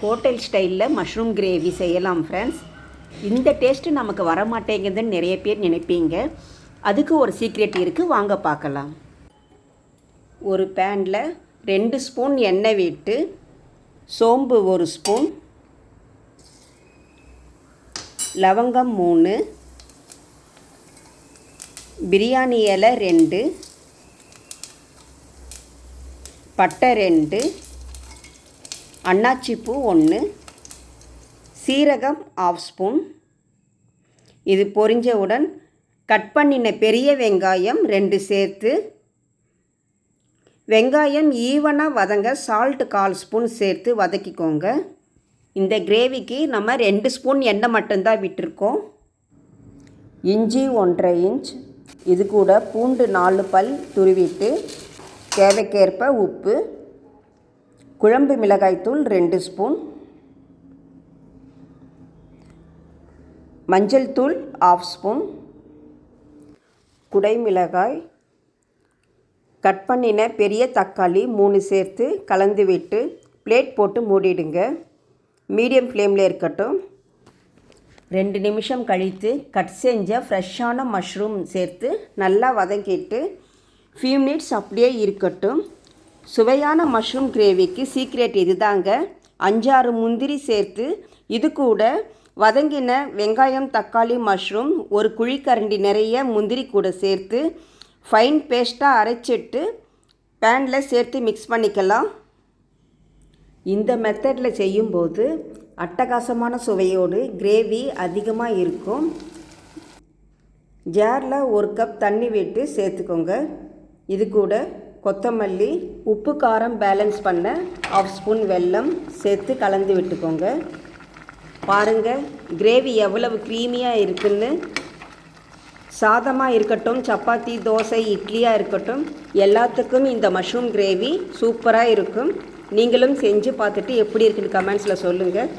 Hotel ஸ்டைலில் mushroom gravy செய்யலாம் friends இந்த டேஸ்ட்டு நமக்கு வர மாட்டேங்குதுன்னு நிறைய பேர் நினைப்பீங்க. அதுக்கு ஒரு சீக்ரெட் இருக்குது வாங்க பார்க்கலாம். ஒரு பேனில் ரெண்டு ஸ்பூன் எண்ணெய் விட்டு சோம்பு ஒரு ஸ்பூன் லவங்கம் மூணு பிரியாணி இலை ரெண்டு பட்டை ரெண்டு அன்னாச்சிப்பூ ஒன்று சீரகம் ஆஃப் ஸ்பூன் இது பொரிஞ்சவுடன் கட் பண்ணின பெரிய வெங்காயம் ரெண்டு சேர்த்து வெங்காயம் ஈவனாக வதங்க சால்ட் கால் ஸ்பூன் சேர்த்து வதக்கிக்கோங்க. இந்த கிரேவிக்கு நம்ம ரெண்டு ஸ்பூன் எண்ணெய் மட்டும்தான் விட்டுருக்கோம். இஞ்சி ஒன்றரை இன்ச் இது கூட பூண்டு நாலு பல் துருவிட்டு தேவைக்கேற்ப உப்பு குழம்பு மிளகாய்த்தூள் ரெண்டு ஸ்பூன். மஞ்சள் தூள் ஆஃப் ஸ்பூன். குடைமிளகாய் கட் பண்ணின பெரிய தக்காளி மூணு சேர்த்து கலந்து விட்டு பிளேட் போட்டு மூடிடுங்க. மீடியம் ஃப்ளேமில் இருக்கட்டும். ரெண்டு நிமிஷம் கழித்து கட் செஞ்ச ஃப்ரெஷ்ஷான மஷ்ரூம் சேர்த்து நல்லா வதக்கிட்டு ஃபியூ மினிட்ஸ் அப்படியே இருக்கட்டும். சுவையான மஷ்ரூம் கிரேவிக்கு சீக்ரெட் இதுதாங்க. அஞ்சாறு முந்திரி சேர்த்து இது கூட வதங்கின வெங்காயம் தக்காளி மஷ்ரூம் ஒரு குழிக்கரண்டி நிறைய முந்திரி கூட சேர்த்து ஃபைன் பேஸ்ட்டாக அரைச்சிட்டு பேனில் சேர்த்து மிக்ஸ் பண்ணிக்கலாம். இந்த மெத்தடில் செய்யும்போது அட்டகாசமான சுவையோடு கிரேவி அதிகமாக இருக்கும். ஜாரில் ஒரு கப் தண்ணி விட்டு சேர்த்துக்கோங்க. இது கூட கொத்தமல்லி உப்பு காரம் பேலன்ஸ் பண்ண ஆஃப் ஸ்பூன் வெல்லம் சேர்த்து கலந்து விட்டுக்கோங்க. பாருங்கள் கிரேவி எவ்வளவு க்ரீமியாக இருக்குன்னு. சாதமாக இருக்கட்டும் சப்பாத்தி தோசை இட்லியாக இருக்கட்டும் எல்லாத்துக்கும் இந்த மஷ்ரூம் கிரேவி சூப்பராக இருக்கும். நீங்களும் செஞ்சு பார்த்துட்டு எப்படி இருக்குன்னு கமெண்ட்ஸில் சொல்லுங்கள்